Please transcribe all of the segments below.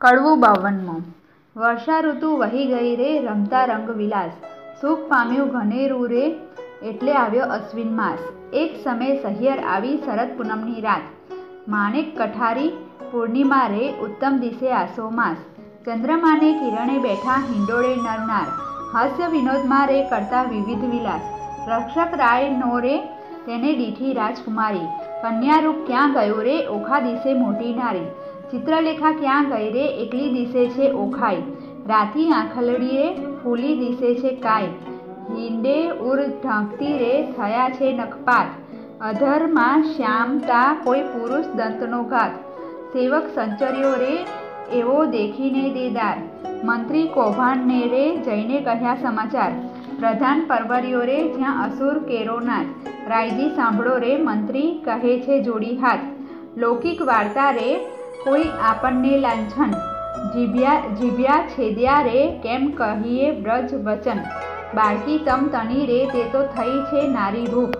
કડવું બાવનમું. વર્ષા ઋતુ વહી ગઈ રે, રમતા રંગ વિલાસ. સુખ પામ્યું ઘનેરું રે, એટલે આવ્યો અશ્વિન માસ. એક સમય સહિયર આવી શરદ પૂનમની રાત. માણેક કઠારી પૂર્ણિમા રે, ઉત્તમ દિશે આસો માસ. ચંદ્રમાને કિરણે બેઠા હિંડોળે નરનાર. હાસ્ય વિનોદમાં રે કરતા વિવિધ વિલાસ. રક્ષક રાય નો રે, તેને દીઠી રાજકુમારી. કન્યારૂપ ક્યાં ગયું રે, ઓખા દિશે મોટી નારી. ચિત્રલેખા ક્યાં ગઈ રે? એકલી દિશે છે ઓખાઈ. રાતી આંખલડીએ ફૂલી દિશે છે કાય હિંડે ઉર ઢાંકતી રે થયા છે નખપાત. અધરમાં શ્યામતા કોઈ પુરુષ દંતનો ઘાત. સેવક સંચર્યો રે, એવો દેખીને દેદાર. મંત્રી કૌભાંડને રે જઈને કહ્યા સમાચાર. પ્રધાન પરવર્યો રે, જ્યાં અસુર કેરોનાથ રાયજી સાંભળો રે, મંત્રી કહે છે જોડી હાથ. લૌકિક વાર્તા રે કોઈ આપણને લાંછન. જીભ્યા જીભ્યા છેદ્યા રે, કેમ કહીએ બ્રજ વચન? બાળકી તમ તણી રે, તે તો થઈ છે નારી રૂપ.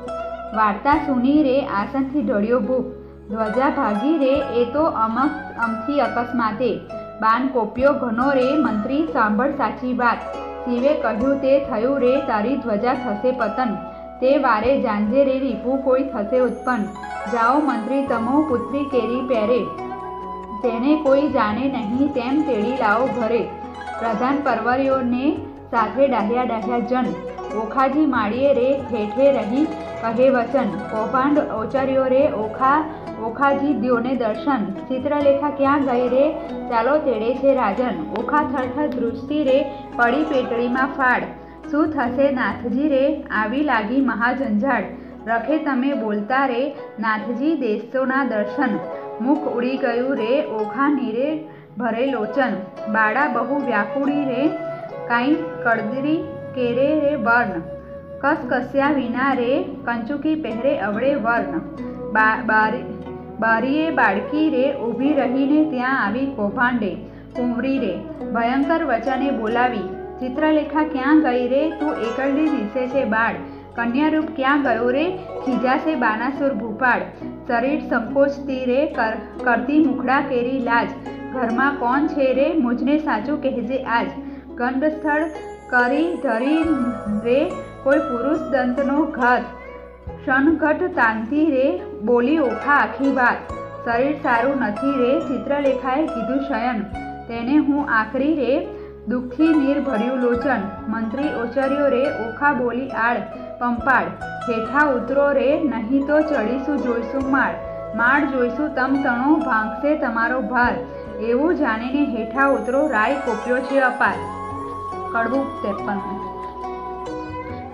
વાર્તા સુની રે, આસનથી ઢળ્યો ભૂપ. ધ્વજા ભાગી રે, એ તો અમક અમથી અકસ્માતે. બાન કોપ્યો ઘનો રે, મંત્રી સાંભળ સાચી વાત. શિવે કહ્યું તે થયું રે, તારી ધ્વજા થશે પતન. તે વારે જાંજે રે, રીપુ કોઈ થશે ઉત્પન્ન જાઓ મંત્રી તમો, પુત્રી કેરી પહેરે. તેને કોઈ જાણે નહીં તેમ તેડી લાવો ઘરે. પ્રધાન પરવરીઓને સાથે ડાહ્યા ડાહ્યા જન, ઓખાજી માળીએ રે હેઠે રહી કહે વચન. કૌભાંડ ઓચર્યો રે ઓખા, ઓખાજી દ્યોને દર્શન. ચિત્રલેખા ક્યાં ગઈ રે? ચાલો તેડે છે રાજન. ઓખા થરથર દૃષ્ટિ રે પડી પેટડીમાં ફાડ. શું થશે નાથજી રે? આવી લાગી મહાજંજાળ. રખે તમે બોલતા રે, નાથજી દેશોના દર્શન. મુખ ઉડી ગયું રે ઓખા નીરે ભરે લોચન. બાળા બહુ વ્યાકુળી રે, કાંઈ કડદરી કેરે રે વર્ણ. કસકસ્યા વિના રે, કંચુકી પહેરે અવળે વર્ણ. બારીએ બાળકી રે, ઊભી રહીને ત્યાં આવી કૌભાંડે. કુંવરી રે, ભયંકર વચને બોલાવી. ચિત્રલેખા ક્યાં ગઈ રે? તું એકલડી દિશે છે બાળ. કન્યારૂપ ક્યાં ગયો રે? ખીજાશે બાનાસુર ભૂપાળ. શરીર સંકોચતી રે કરતી મુખડા કેરી લાજ. ઘરમાં કોણ છે રે? મુજને સાચું કહેજે આજ. ગંડસ્થળ કરી ધરી રે કોઈ પુરુષ દંતનો ઘાત. ક્ષણઘટ તાંતી રે બોલી ઓખા આખી વાત. શરીર સારું નથી રે, ચિત્રલેખાએ કીધું શયન. તેને હું આખરી રે, દુઃખી નીર ભર્યું લોચન. મંત્રી ઓચર્યો રે, ઓખા બોલી આળ પંપાળ હેઠા ઉતરો રે, નહીં તો ચડીશું જોઈશું માળ. માળ જોઈશું તમ તણો, ભાંગશે તમારો ભાર. એવું જાણીને હેઠા ઉતરો, રાય કોપ્યો છે અપાર. કડવું ત્રેપન.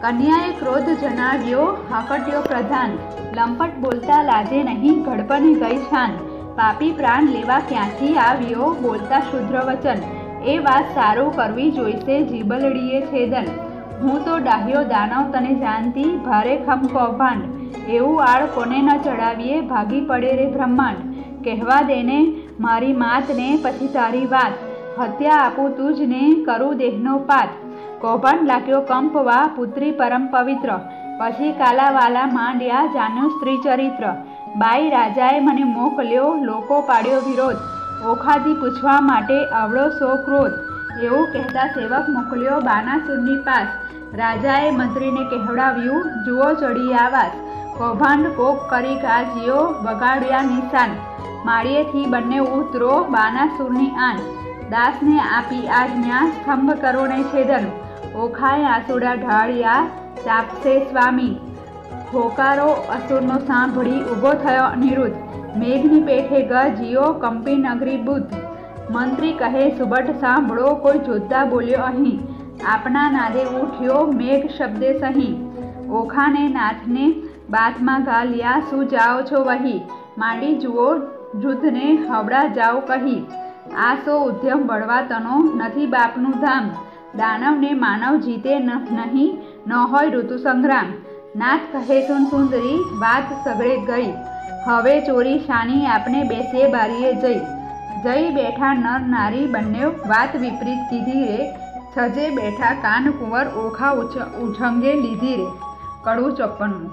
કન્યાએ ક્રોધ જણાવ્યો, હાકટ્યો પ્રધાન. લંપટ બોલતા લાજે નહીં, ઘડપને ગઈ છાન. પાપી પ્રાણ લેવા ક્યાંથી આવ્યો, બોલતા શુદ્ર વચન. એ વાત સારું કરવી જોઈશે, જીબલડીએ છેદન. હું તો ડાહ્યો દાનવ તને જાણતી, ભારે ખમ કૌભાંડ. એવું આળ કોને ન ચડાવીએ, ભાગી પડે રે બ્રહ્માંડ. કહેવા દેને મારી માતને પછી તારી વાત. હત્યા આપું તુજને, કરું દેહનો પાત કૌભાંડ લાગ્યો કંપવા, પુત્રી પરમ પવિત્ર. પછી કાલાવાલા માંડ્યા જાન્યું સ્ત્રી ચરિત્ર. બાઈ રાજાએ મને મોકલ્યો, લોકો પાડ્યો વિરોધ. ઓખાથી પૂછવા માટે આવડો સો ક્રોધ એવું કહેતા સેવક મોકલ્યો બાનાસુરની પાસ. રાજાએ મંત્રીને કહેવડાવ્યું, જુઓ ચડી આવાસ, કૌભાંડ કોક કરી ગાજીઓ બગાડ્યા નિશાન. માળીએથી બંને ઉતરો બાનાસુરની આન. દાસને આપી આજ્ઞા સ્તંભ કરોણે છેદન. ઓખાએ આસુડા ઢાળ્યા, ચાપશે સ્વામી. હોકારો અસુરનો સાંભળી ઊભો થયો અનિરુદ્ધ. મેઘની પેઠે ગજીયો કંપી નગરી બુદ્ધ. મંત્રી કહે સુબટ સાંભળો, કોઈ જોતા બોલ્યો અહીં. આપના નાદે ઉઠ્યો મેઘ શબ્દે સહી. ઓખાને નાથને બાથમાં ગાલ્યા શું જાઓ છો વહી? માંડી જુઓ જુદ્ધને હવડા જાઓ કહી. આ સો ઉદ્યમ બળવા તનો નથી બાપનું ધામ. દાનવને માનવ જીતે નહીં, ન હોય ઋતુ સંગ્રામ. નાથ કહે સુન સુંદરી, વાત સગળે ગઈ. હવે ચોરી શાની આપણે બેસીએ બારીએ જઈ. જઈ બેઠા નર નારી બંને વાત વિપરીત કીધી રે. છજે બેઠા કાન કુંવર ઓખા ઉછંગે લીધી રે, કડવું ચોપ્પનનું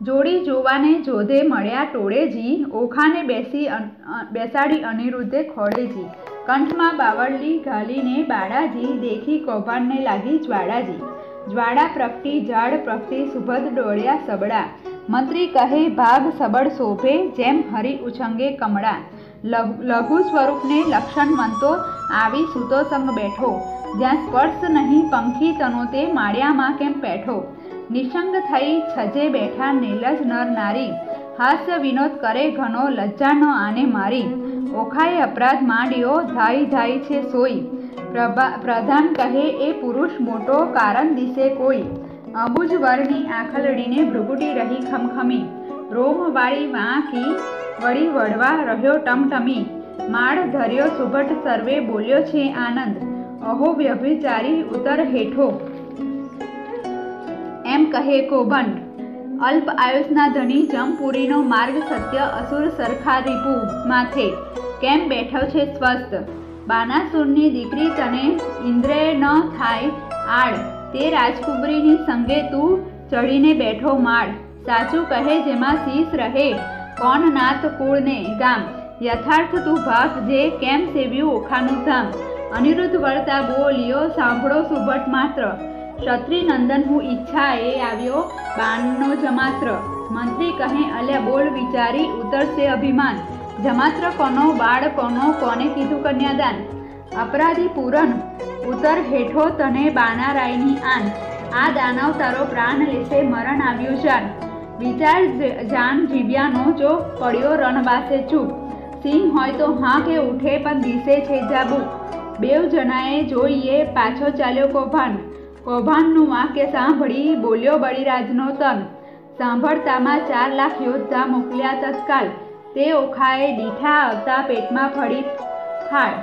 જોડી જોવાને જોધે મળ્યા ટોળેજી ઓખાને બેસી બેસાડી અનિરુદ્ધે ખોળેજી કંઠમાં બાવળલી ઘાલીને બાળાજી દેખી કૌભાંડને લાગી જ્વાળાજી જ્વાળા પ્રગટી જાડ પ્રગટી સુભદ ડોળ્યા સબડા મંત્રી કહે, ભાગ સબળ શોભે, જેમ હરી ઉછંગે કમળા. લઘુ સ્વરૂપને લક્ષણ મનતો આવી સૂતો સંગ બેઠો. જ્યાં સ્પર્શ નહીં પંખી તનો તે માળિયામાં કેમ બેઠો? નિસંગ થઈ છજે બેઠા નીલજ નર નારી. હાસ્ય વિનોદ કરે ઘણો લજ્જાનો આને મારી. ઓખાએ અપરાધ માંડ્યો, ધાઈ ધાઈ છે સોઈ. પ્રધાન કહે એ પુરુષ મોટો કારણ દિશે કોઈ. અબુજ વરની આખલડીને ભૃગુટી રહી ખમખમી. રોમવાળી વાંકી વળી વળવા રહ્યો ટમટમી. માળ ધર્યો સુભટ સર્વે બોલ્યો છે આનંદ. અહો વ્યભિચારી ઉતર હેઠો. એમ કહે કોબંડ. અલ્પ આયુષના ધણી જમપુરીનો માર્ગ સત્ય અસુર સરખા રીપુ માથે. કેમ બેઠો છે સ્વસ્થ? બાનાસુરની દીકરી તને ઇન્દ્રે ન થાય આડ. તે રાજકુબરીની સંગે તું ચડીને બેઠો માળ. સાચું કહે જેમાં શીશ રહે. કોણ નાથ કુળને ગામ. યથાર્થ તું ભાસ જે કેમ સેવ્યું ઓખાનું ધામ? અનિરુદ્ધ વળતા બોલ્યો, સાંભળો સુભટ માત્ર. ક્ષત્રી નંદન હું ઈચ્છા એ આવ્યો બાણનો જમાત્ર. મંત્રી કહે, અલ્યા બોલ, વિચારી, ઉતરશે અભિમાન. જમાત્ર કોનો, બાળ કોનો, કોને કીધું કન્યાદાન? અપરાધી પૂરણ ઉતર હેઠો તને બાણારાયની આન. આ દાનવ તારો પ્રાણ લેશે, મરણ આવ્યું જાન. વિચાર જાન જીવ્યાનો જો પડ્યો રણવાસે ચૂપ. સિંહ હોય તો હા કે ઉઠે પણ દિશે છે જાબુક બેવ જણાએ જોઈએ પાછો ચાલ્યો કૌભાંડ. કૌભાંડનું વાક્ય સાંભળી બોલ્યો બળીરાજનો તન. સાંભળતામાં ચાર લાખ યોદ્ધા મોકલ્યા તત્કાલ. તે ઓખાએ દીઠા આવતા પેટમાં ફળી. ફાળ